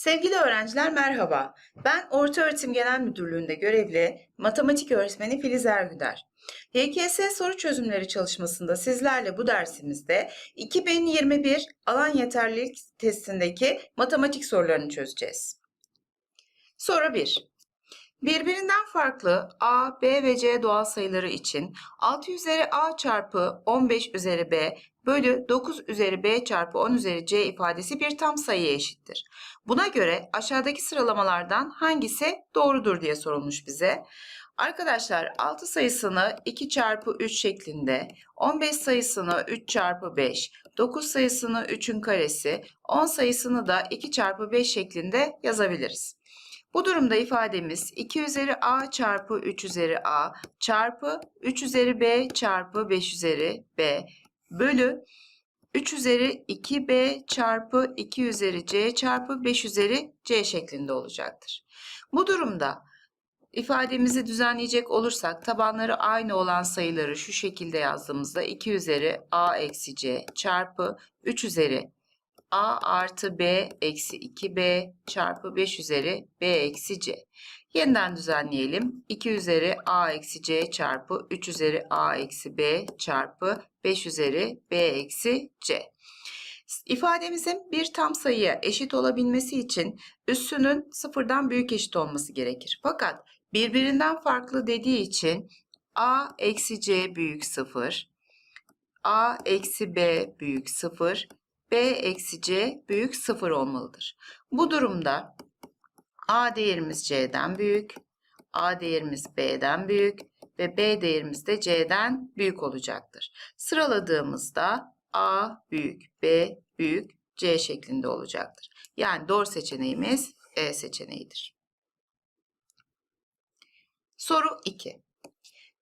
Sevgili öğrenciler merhaba. Ben Ortaöğretim Genel Müdürlüğü'nde görevli matematik öğretmeni Filiz Ergüder. YKS soru çözümleri çalışmasında sizlerle bu dersimizde 2021 alan yeterlilik testindeki matematik sorularını çözeceğiz. Soru 1. Birbirinden farklı a, b ve c doğal sayıları için 6 üzeri a çarpı 15 üzeri b bölü 9 üzeri b çarpı 10 üzeri c ifadesi bir tam sayıya eşittir. Buna göre aşağıdaki sıralamalardan hangisi doğrudur diye sorulmuş bize. Arkadaşlar 6 sayısını 2 çarpı 3 şeklinde, 15 sayısını 3 çarpı 5, 9 sayısını 3'ün karesi, 10 sayısını da 2 çarpı 5 şeklinde yazabiliriz. Bu durumda ifademiz 2 üzeri a çarpı 3 üzeri a çarpı 3 üzeri b çarpı 5 üzeri b bölü 3 üzeri 2b çarpı 2 üzeri c çarpı 5 üzeri c şeklinde olacaktır. Bu durumda ifademizi düzenleyecek olursak tabanları aynı olan sayıları şu şekilde yazdığımızda 2 üzeri a eksi c çarpı 3 üzeri a artı b eksi 2b çarpı 5 üzeri b eksi c. Yeniden düzenleyelim. 2 üzeri a eksi c çarpı 3 üzeri a eksi b çarpı 5 üzeri b eksi c. İfademizin bir tam sayıya eşit olabilmesi için üssünün sıfırdan büyük eşit olması gerekir. Fakat birbirinden farklı dediği için a eksi c büyük sıfır, a eksi b büyük sıfır, b eksi c büyük sıfır olmalıdır. Bu durumda a değerimiz c'den büyük, a değerimiz b'den büyük ve b değerimiz de c'den büyük olacaktır. Sıraladığımızda a büyük, b büyük, c şeklinde olacaktır. Yani doğru seçeneğimiz e seçeneğidir. Soru 2.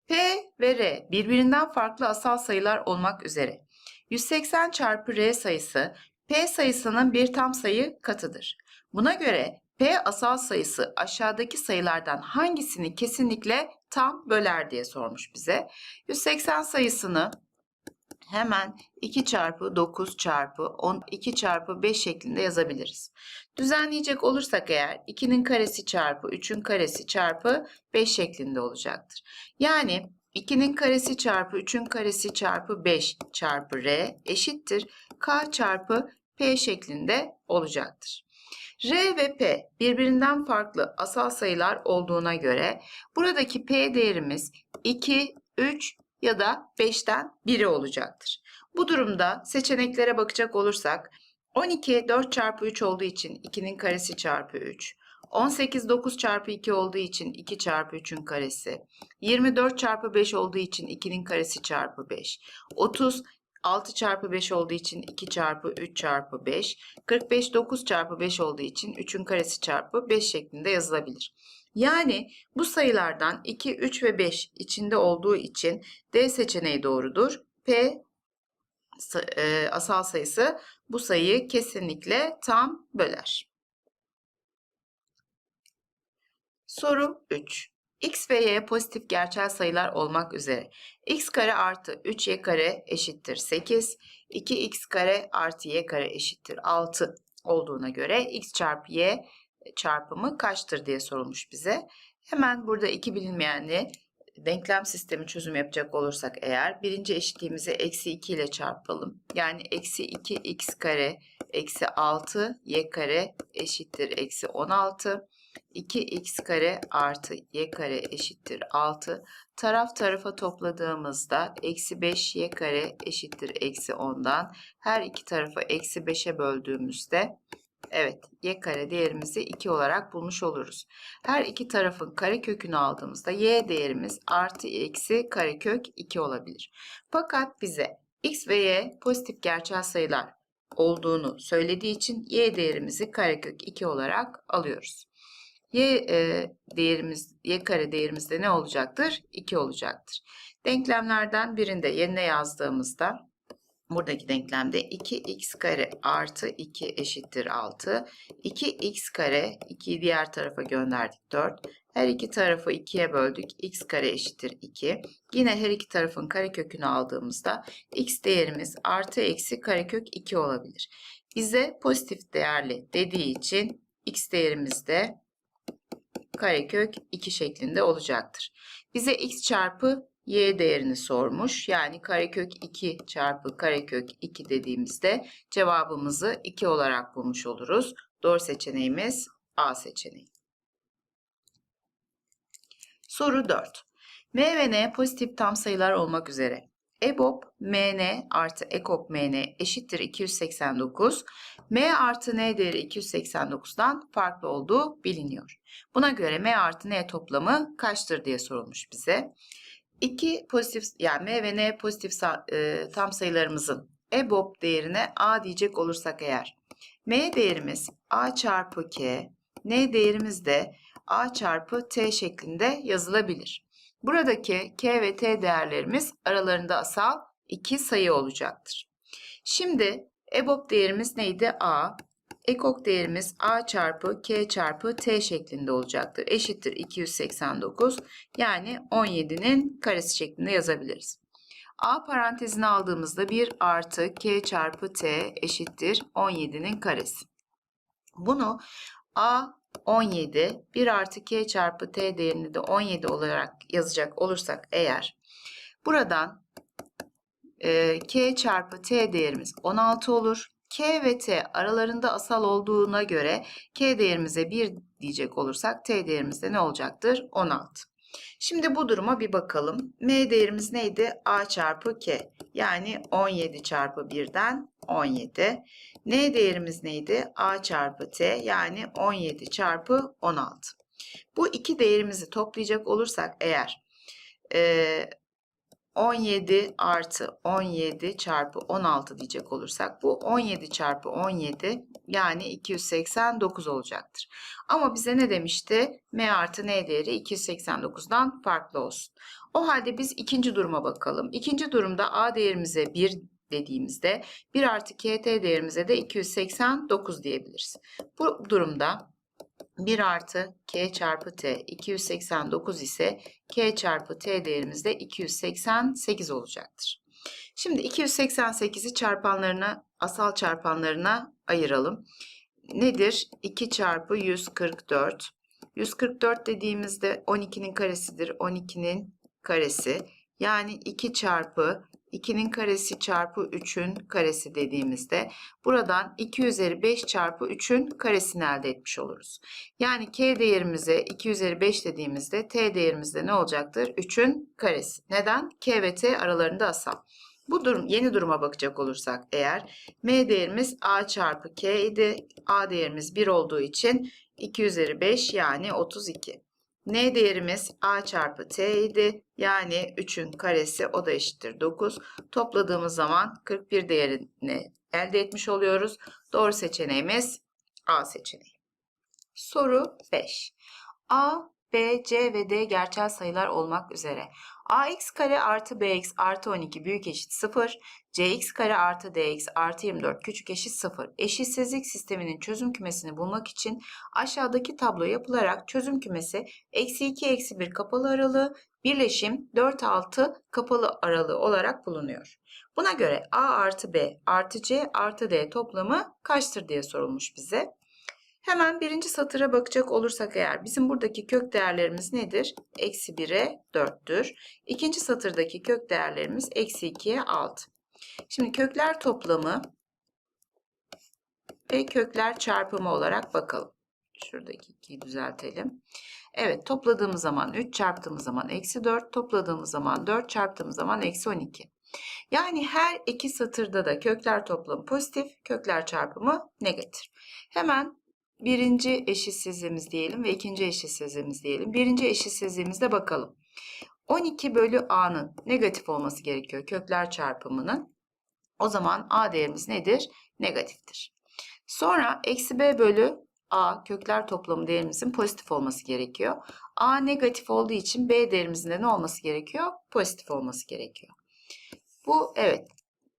P ve R birbirinden farklı asal sayılar olmak üzere 180 çarpı R sayısı P sayısının bir tam sayı katıdır. Buna göre P asal sayısı aşağıdaki sayılardan hangisini kesinlikle tam böler diye sormuş bize. 180 sayısını hemen 2 çarpı 9 çarpı 10, 2 çarpı 5 şeklinde yazabiliriz. Düzenleyecek olursak eğer 2'nin karesi çarpı 3'ün karesi çarpı 5 şeklinde olacaktır. Yani 2'nin karesi çarpı 3'ün karesi çarpı 5 çarpı r eşittir k çarpı p şeklinde olacaktır. R ve P birbirinden farklı asal sayılar olduğuna göre buradaki P değerimiz 2, 3 ya da 5'ten biri olacaktır. Bu durumda seçeneklere bakacak olursak 12 4 çarpı 3 olduğu için 2'nin karesi çarpı 3. 18 9 çarpı 2 olduğu için 2 çarpı 3'ün karesi. 24 çarpı 5 olduğu için 2'nin karesi çarpı 5. 30 6 çarpı 5 olduğu için 2 çarpı 3 çarpı 5. 45 9 çarpı 5 olduğu için 3'ün karesi çarpı 5 şeklinde yazılabilir. Yani bu sayılardan 2, 3 ve 5 içinde olduğu için D seçeneği doğrudur. P e, asal sayısı bu sayıyı kesinlikle tam böler. Soru 3. x ve y pozitif gerçel sayılar olmak üzere x kare artı 3y kare eşittir 8, 2x kare artı y kare eşittir 6 olduğuna göre x çarpı y çarpımı kaçtır diye sorulmuş bize. Hemen burada iki bilinmeyenli denklem sistemi çözüm yapacak olursak eğer birinci eşitliğimizi eksi 2 ile çarpalım. Yani eksi 2 x kare eksi 6 y kare eşittir eksi 16. 2x kare artı y kare eşittir 6. Taraf tarafa topladığımızda eksi 5y kare eşittir eksi 10'dan her iki tarafı eksi 5'e böldüğümüzde Evet, y kare değerimizi 2 olarak bulmuş oluruz. Her iki tarafın kare kökünü aldığımızda y değerimiz artı eksi karekök 2 olabilir. Fakat bize x ve y pozitif gerçel sayılar olduğunu söylediği için y değerimizi karekök 2 olarak alıyoruz. Y e, değerimiz, y kare değerimiz de ne olacaktır? 2 olacaktır. Denklemlerden birinde yerine yazdığımızda buradaki denklemde 2x kare artı 2 eşittir 6. 2x kare 2'yi diğer tarafa gönderdik 4. Her iki tarafı 2'ye böldük. x kare eşittir 2. Yine her iki tarafın karekökünü aldığımızda x değerimiz artı eksi karekök 2 olabilir. Bize pozitif değerli dediği için x değerimiz de karekök 2 şeklinde olacaktır. Bize x çarpı y değerini sormuş. Yani karekök 2 çarpı karekök 2 dediğimizde cevabımızı 2 olarak bulmuş oluruz. Doğru seçeneğimiz A seçeneği. Soru 4. M ve N pozitif tam sayılar olmak üzere. EBOB MN artı EKOB MN eşittir 289. M artı N değeri 289'dan farklı olduğu biliniyor. Buna göre M artı N toplamı kaçtır diye sorulmuş bize. İki pozitif yani M ve N pozitif e, tam sayılarımızın EBOB değerine A diyecek olursak eğer M değerimiz A çarpı K, N değerimiz de A çarpı T şeklinde yazılabilir. Buradaki K ve T değerlerimiz aralarında asal iki sayı olacaktır. Şimdi EBOB değerimiz neydi? A. Ekok değerimiz A çarpı K çarpı T şeklinde olacaktır. Eşittir 289 yani 17'nin karesi şeklinde yazabiliriz. A parantezine aldığımızda 1 artı K çarpı T eşittir 17'nin karesi. Bunu A 17, 1 artı K çarpı T değerini de 17 olarak yazacak olursak eğer buradan e, K çarpı T değerimiz 16 olur. K ve T aralarında asal olduğuna göre K değerimize 1 diyecek olursak T değerimiz de ne olacaktır? 16. Şimdi bu duruma bir bakalım. M değerimiz neydi? A çarpı K. Yani 17 çarpı 1'den 17. N değerimiz neydi? A çarpı T yani 17 çarpı 16. Bu iki değerimizi toplayacak olursak eğer e, 17 artı 17 çarpı 16 diyecek olursak bu 17 çarpı 17 yani 289 olacaktır. Ama bize ne demişti? M artı N değeri 289'dan farklı olsun. O halde biz ikinci duruma bakalım. İkinci durumda A değerimize 1 dediğimizde 1 artı KT değerimize de 289 diyebiliriz. Bu durumda 1 artı k çarpı t 289 ise k çarpı t değerimiz de 288 olacaktır. Şimdi 288'i çarpanlarına, asal çarpanlarına ayıralım. Nedir? 2 çarpı 144. 144 dediğimizde 12'nin karesidir. 12'nin karesi. Yani 2 çarpı 2'nin karesi çarpı 3'ün karesi dediğimizde buradan 2 üzeri 5 çarpı 3'ün karesini elde etmiş oluruz. Yani k değerimize 2 üzeri 5 dediğimizde t değerimizde ne olacaktır? 3'ün karesi. Neden? k ve t aralarında asal. Bu durum yeni duruma bakacak olursak eğer m değerimiz a çarpı k idi. a değerimiz 1 olduğu için 2 üzeri 5 yani 32. N değerimiz A çarpı T idi. Yani 3'ün karesi o da eşittir 9. Topladığımız zaman 41 değerini elde etmiş oluyoruz. Doğru seçeneğimiz A seçeneği. Soru 5. A, B, C ve D gerçel sayılar olmak üzere ax kare artı bx artı 12 büyük eşit 0, cx kare artı dx artı 24 küçük eşit 0. Eşitsizlik sisteminin çözüm kümesini bulmak için aşağıdaki tablo yapılarak çözüm kümesi eksi 2 eksi 1 kapalı aralığı birleşim 4 6 kapalı aralığı olarak bulunuyor. Buna göre a artı b artı c artı d toplamı kaçtır diye sorulmuş bize. Hemen birinci satıra bakacak olursak eğer bizim buradaki kök değerlerimiz nedir? Eksi 1'e 4'tür. İkinci satırdaki kök değerlerimiz eksi 2'ye 6. Şimdi kökler toplamı ve kökler çarpımı olarak bakalım. Şuradaki 2'yi düzeltelim. Evet topladığımız zaman 3 çarptığımız zaman eksi 4 topladığımız zaman 4 çarptığımız zaman eksi 12. Yani her iki satırda da kökler toplamı pozitif, kökler çarpımı negatif. Hemen birinci eşitsizliğimiz diyelim ve ikinci eşitsizliğimiz diyelim. Birinci eşitsizliğimizde bakalım. 12 bölü a'nın negatif olması gerekiyor kökler çarpımının. O zaman a değerimiz nedir? Negatiftir. Sonra eksi b bölü a kökler toplamı değerimizin pozitif olması gerekiyor. a negatif olduğu için b değerimizin de ne olması gerekiyor? Pozitif olması gerekiyor. Bu evet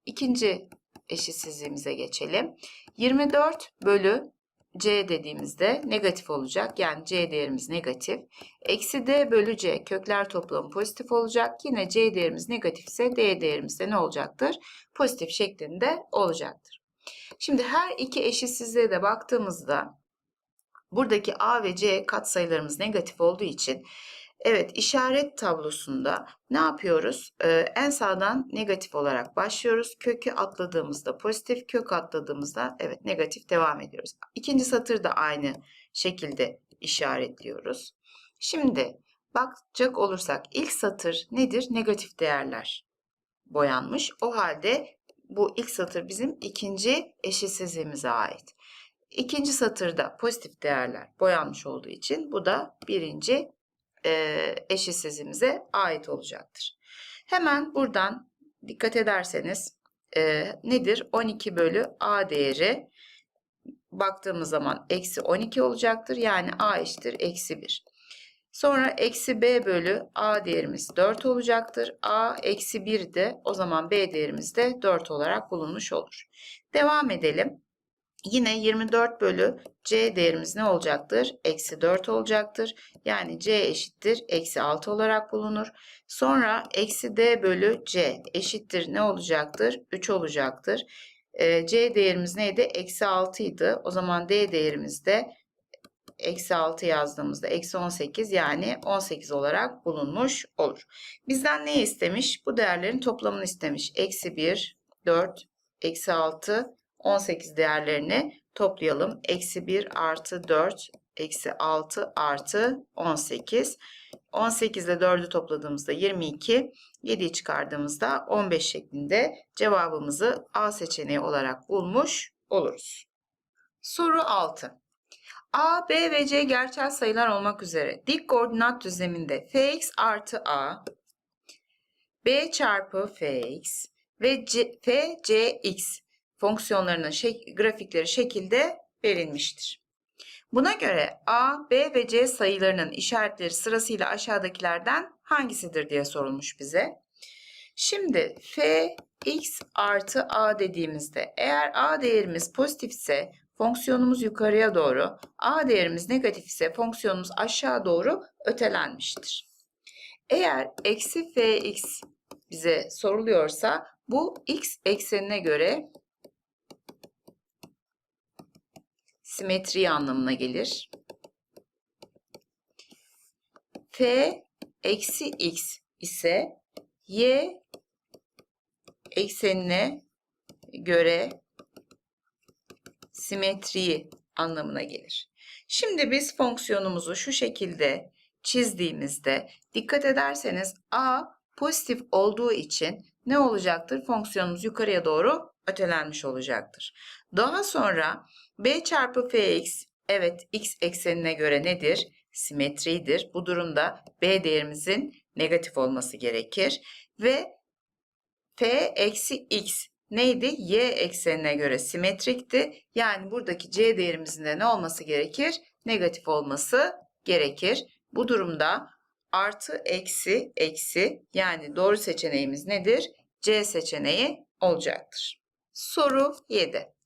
ikinci eşitsizliğimize geçelim. 24 bölü C dediğimizde negatif olacak. Yani C değerimiz negatif. Eksi D bölü C kökler toplamı pozitif olacak. Yine C değerimiz negatif ise D değerimiz de ne olacaktır? Pozitif şeklinde olacaktır. Şimdi her iki eşitsizliğe de baktığımızda Buradaki A ve C katsayılarımız negatif olduğu için evet işaret tablosunda ne yapıyoruz? Ee, en sağdan negatif olarak başlıyoruz. Kökü atladığımızda pozitif, kök atladığımızda evet negatif devam ediyoruz. İkinci satır da aynı şekilde işaretliyoruz. Şimdi bakacak olursak ilk satır nedir? Negatif değerler boyanmış. O halde bu ilk satır bizim ikinci eşitsizliğimize ait. İkinci satırda pozitif değerler boyanmış olduğu için bu da birinci e, eşitsizliğimize ait olacaktır. Hemen buradan dikkat ederseniz e, nedir? 12 bölü a değeri baktığımız zaman eksi 12 olacaktır. Yani a eşittir eksi 1. Sonra eksi b bölü a değerimiz 4 olacaktır. a eksi 1 de o zaman b değerimiz de 4 olarak bulunmuş olur. Devam edelim. Yine 24 bölü c değerimiz ne olacaktır? Eksi 4 olacaktır. Yani c eşittir eksi 6 olarak bulunur. Sonra eksi d bölü c eşittir ne olacaktır? 3 olacaktır. Ee, c değerimiz neydi? Eksi 6 idi. O zaman d değerimiz de eksi 6 yazdığımızda eksi 18 yani 18 olarak bulunmuş olur. Bizden ne istemiş? Bu değerlerin toplamını istemiş. Eksi 1, 4, eksi 6, 18 değerlerini toplayalım. Eksi 1 artı 4 eksi 6 artı 18. 18 ile 4'ü topladığımızda 22, 7'yi çıkardığımızda 15 şeklinde cevabımızı A seçeneği olarak bulmuş oluruz. Soru 6. A, B ve C gerçel sayılar olmak üzere dik koordinat düzleminde fx artı A, B çarpı fx ve C, f, c, x fonksiyonlarının şek grafikleri şekilde verilmiştir. Buna göre A, B ve C sayılarının işaretleri sırasıyla aşağıdakilerden hangisidir diye sorulmuş bize. Şimdi f x artı a dediğimizde eğer a değerimiz pozitifse fonksiyonumuz yukarıya doğru, a değerimiz negatif ise fonksiyonumuz aşağı doğru ötelenmiştir. Eğer eksi fx bize soruluyorsa bu x eksenine göre simetri anlamına gelir. F eksi x ise y eksenine göre simetriyi anlamına gelir. Şimdi biz fonksiyonumuzu şu şekilde çizdiğimizde dikkat ederseniz a pozitif olduğu için ne olacaktır? Fonksiyonumuz yukarıya doğru ötelenmiş olacaktır. Daha sonra b çarpı fx evet x eksenine göre nedir? Simetridir. Bu durumda b değerimizin negatif olması gerekir. Ve f eksi x neydi? Y eksenine göre simetrikti. Yani buradaki c değerimizin de ne olması gerekir? Negatif olması gerekir. Bu durumda artı eksi eksi yani doğru seçeneğimiz nedir? C seçeneği olacaktır. Soru 7.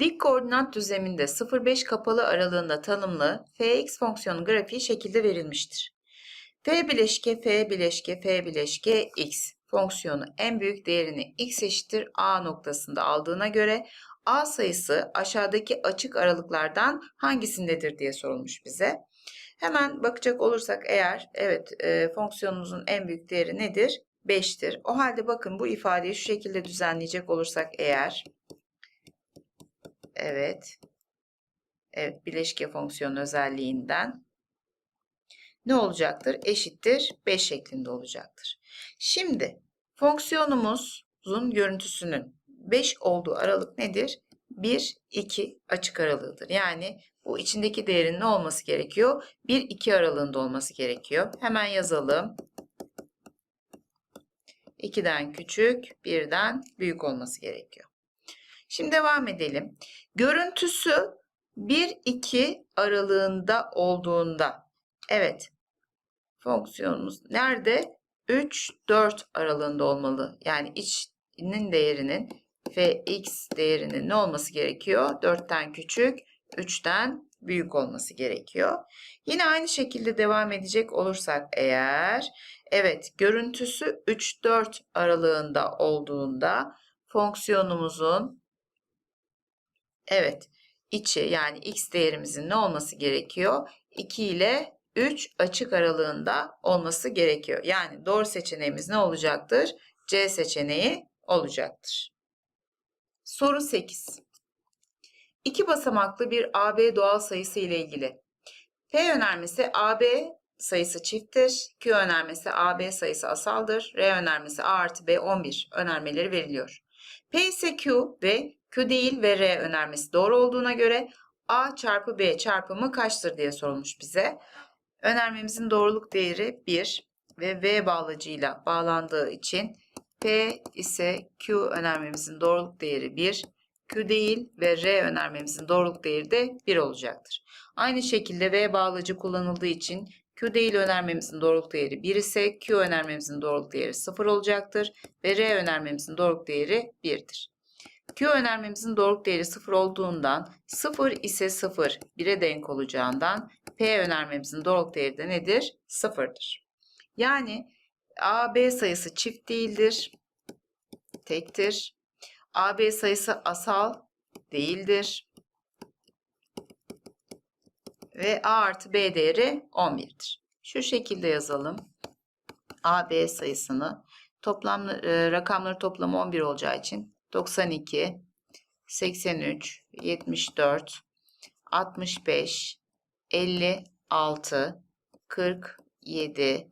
Dik koordinat düzleminde 0,5 kapalı aralığında tanımlı fx fonksiyonu grafiği şekilde verilmiştir. f bileşke f bileşke f bileşke x fonksiyonu en büyük değerini x eşittir a noktasında aldığına göre a sayısı aşağıdaki açık aralıklardan hangisindedir diye sorulmuş bize. Hemen bakacak olursak eğer evet e, fonksiyonumuzun en büyük değeri nedir? 5'tir. O halde bakın bu ifadeyi şu şekilde düzenleyecek olursak eğer evet evet bileşke fonksiyon özelliğinden ne olacaktır? Eşittir 5 şeklinde olacaktır. Şimdi fonksiyonumuzun görüntüsünün 5 olduğu aralık nedir? 1, 2 açık aralığıdır. Yani bu içindeki değerin ne olması gerekiyor? 1, 2 aralığında olması gerekiyor. Hemen yazalım. 2'den küçük, 1'den büyük olması gerekiyor. Şimdi devam edelim. Görüntüsü 1-2 aralığında olduğunda evet fonksiyonumuz nerede? 3-4 aralığında olmalı. Yani içinin değerinin fx değerinin ne olması gerekiyor? 4'ten küçük, 3'ten büyük olması gerekiyor. Yine aynı şekilde devam edecek olursak eğer evet görüntüsü 3-4 aralığında olduğunda fonksiyonumuzun evet içi yani x değerimizin ne olması gerekiyor? 2 ile 3 açık aralığında olması gerekiyor. Yani doğru seçeneğimiz ne olacaktır? C seçeneği olacaktır. Soru 8. İki basamaklı bir AB doğal sayısı ile ilgili. P önermesi AB sayısı çifttir. Q önermesi AB sayısı asaldır. R önermesi A artı B 11 önermeleri veriliyor. P ise Q ve Q değil ve R önermesi doğru olduğuna göre A çarpı B çarpımı kaçtır diye sorulmuş bize. Önermemizin doğruluk değeri 1 ve V bağlacıyla bağlandığı için P ise Q önermemizin doğruluk değeri 1, Q değil ve R önermemizin doğruluk değeri de 1 olacaktır. Aynı şekilde V bağlacı kullanıldığı için Q değil önermemizin doğruluk değeri 1 ise Q önermemizin doğruluk değeri 0 olacaktır ve R önermemizin doğruluk değeri 1'dir. Q önermemizin doğruluk değeri 0 olduğundan 0 ise 0 1'e denk olacağından P önermemizin doğruluk değeri de nedir? 0'dır. Yani AB sayısı çift değildir, tektir. AB sayısı asal değildir. Ve A artı B değeri 11'dir. Şu şekilde yazalım. AB sayısını toplam e, rakamları toplamı 11 olacağı için 92, 83, 74, 65, 56, 47,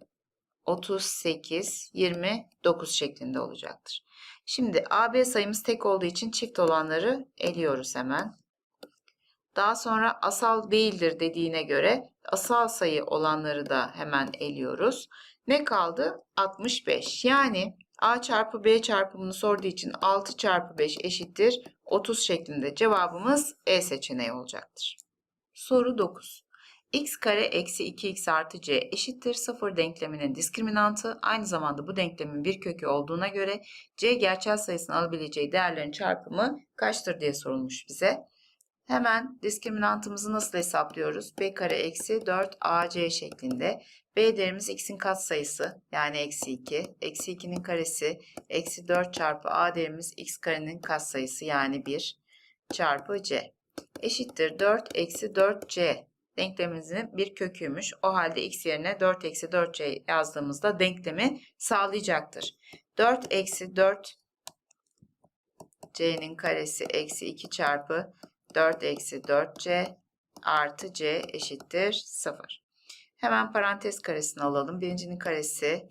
38, 29 şeklinde olacaktır. Şimdi AB sayımız tek olduğu için çift olanları eliyoruz hemen. Daha sonra asal değildir dediğine göre asal sayı olanları da hemen eliyoruz. Ne kaldı? 65. Yani A çarpı B çarpımını sorduğu için 6 çarpı 5 eşittir 30 şeklinde cevabımız E seçeneği olacaktır. Soru 9 x kare eksi 2x artı c eşittir 0 denkleminin diskriminantı aynı zamanda bu denklemin bir kökü olduğuna göre c gerçel sayısının alabileceği değerlerin çarpımı kaçtır diye sorulmuş bize. Hemen diskriminantımızı nasıl hesaplıyoruz? b kare eksi 4ac şeklinde. B değerimiz x'in katsayısı yani eksi 2. Eksi 2'nin karesi eksi 4 çarpı a değerimiz x karenin katsayısı yani 1 çarpı c. Eşittir 4 eksi 4c denklemimizin bir köküymüş. O halde x yerine 4 eksi 4c yazdığımızda denklemi sağlayacaktır. 4 eksi 4 c'nin karesi eksi 2 çarpı 4 eksi 4c artı c eşittir 0. Hemen parantez karesini alalım. Birincinin karesi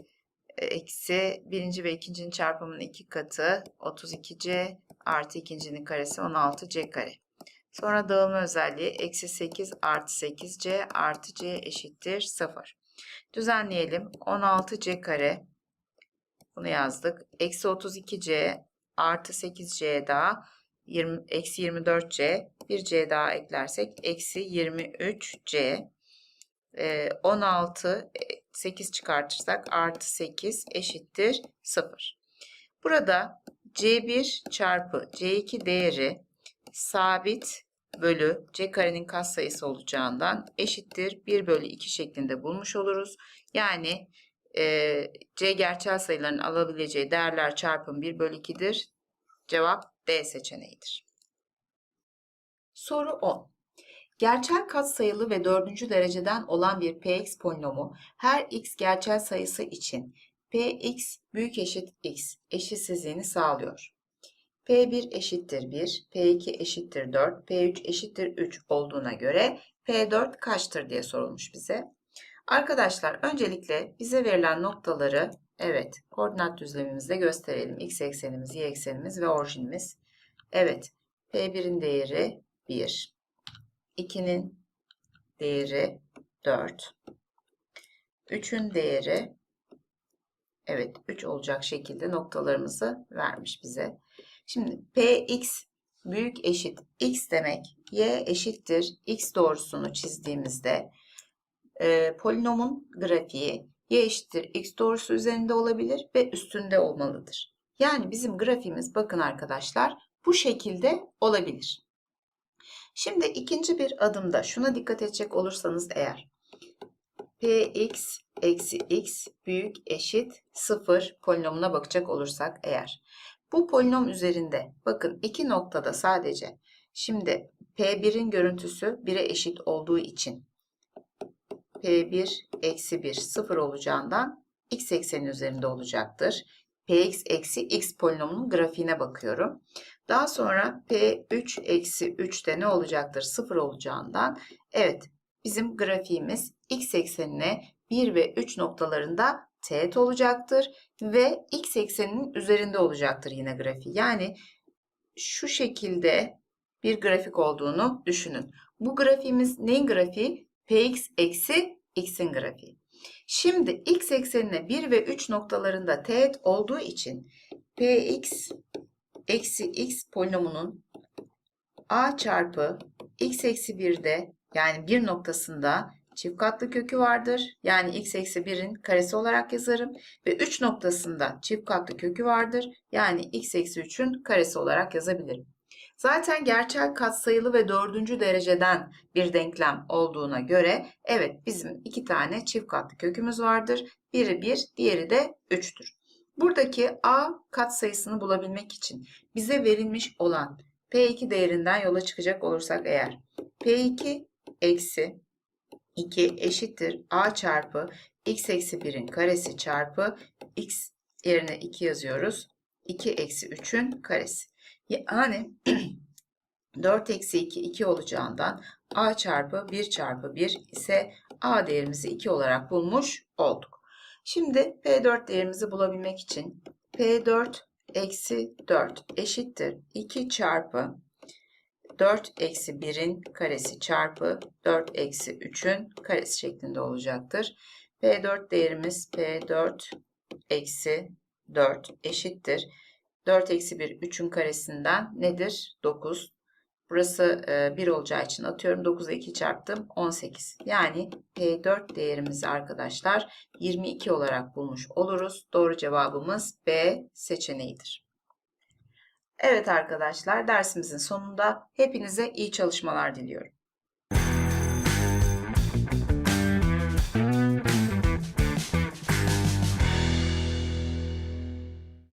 e, eksi birinci ve ikincinin çarpımının iki katı 32c artı ikincinin karesi 16c kare. Sonra dağılma özelliği eksi 8 artı 8c artı c eşittir 0. Düzenleyelim. 16c kare bunu yazdık. Eksi 32c artı 8c daha 20, eksi 24c bir c daha eklersek eksi 23c e, 16 8 çıkartırsak artı 8 eşittir 0. Burada c1 çarpı c2 değeri sabit bölü c karenin katsayısı olacağından eşittir 1 bölü 2 şeklinde bulmuş oluruz. Yani e, c gerçel sayıların alabileceği değerler çarpım 1 bölü 2'dir. Cevap D seçeneğidir. Soru 10. Gerçel katsayılı ve dördüncü dereceden olan bir px polinomu her x gerçel sayısı için px büyük eşit x eşitsizliğini sağlıyor. P1 eşittir 1, P2 eşittir 4, P3 eşittir 3 olduğuna göre P4 kaçtır diye sorulmuş bize. Arkadaşlar öncelikle bize verilen noktaları evet koordinat düzlemimizde gösterelim. X eksenimiz, Y eksenimiz ve orijinimiz. Evet P1'in değeri 1, 2'nin değeri 4, 3'ün değeri evet 3 olacak şekilde noktalarımızı vermiş bize. Şimdi Px büyük eşit x demek y eşittir x doğrusunu çizdiğimizde e, polinomun grafiği y eşittir x doğrusu üzerinde olabilir ve üstünde olmalıdır. Yani bizim grafiğimiz bakın arkadaşlar bu şekilde olabilir. Şimdi ikinci bir adımda şuna dikkat edecek olursanız eğer px eksi x büyük eşit 0 polinomuna bakacak olursak eğer bu polinom üzerinde bakın iki noktada sadece Şimdi P1'in görüntüsü 1'e eşit olduğu için P1 eksi 1 sıfır olacağından x eksenin üzerinde olacaktır. Px eksi x polinomunun grafiğine bakıyorum. Daha sonra P3 eksi 3 de ne olacaktır? Sıfır olacağından evet bizim grafiğimiz x eksenine 1 ve 3 noktalarında teğet olacaktır ve x ekseninin üzerinde olacaktır yine grafiği. Yani şu şekilde bir grafik olduğunu düşünün. Bu grafiğimiz neyin grafiği? Px eksi x'in grafiği. Şimdi x eksenine 1 ve 3 noktalarında teğet olduğu için px eksi x polinomunun a çarpı x eksi 1'de yani bir noktasında çift katlı kökü vardır. Yani x eksi 1'in karesi olarak yazarım. Ve 3 noktasında çift katlı kökü vardır. Yani x eksi 3'ün karesi olarak yazabilirim. Zaten gerçel katsayılı ve dördüncü dereceden bir denklem olduğuna göre evet bizim iki tane çift katlı kökümüz vardır. Biri 1, diğeri de 3'tür. Buradaki a katsayısını bulabilmek için bize verilmiş olan P2 değerinden yola çıkacak olursak eğer P2 eksi 2 eşittir a çarpı x eksi 1'in karesi çarpı x yerine 2 yazıyoruz. 2 eksi 3'ün karesi. Yani 4 eksi 2 2 olacağından a çarpı 1 çarpı 1 ise a değerimizi 2 olarak bulmuş olduk. Şimdi P4 değerimizi bulabilmek için P4 eksi 4 eşittir 2 çarpı 4 eksi 1'in karesi çarpı 4 eksi 3'ün karesi şeklinde olacaktır. P4 değerimiz P4 eksi 4 eşittir. 4 eksi 1 3'ün karesinden nedir? 9. Burası 1 olacağı için atıyorum. 9'a 2 çarptım. 18. Yani P4 değerimizi arkadaşlar 22 olarak bulmuş oluruz. Doğru cevabımız B seçeneğidir. Evet arkadaşlar dersimizin sonunda hepinize iyi çalışmalar diliyorum.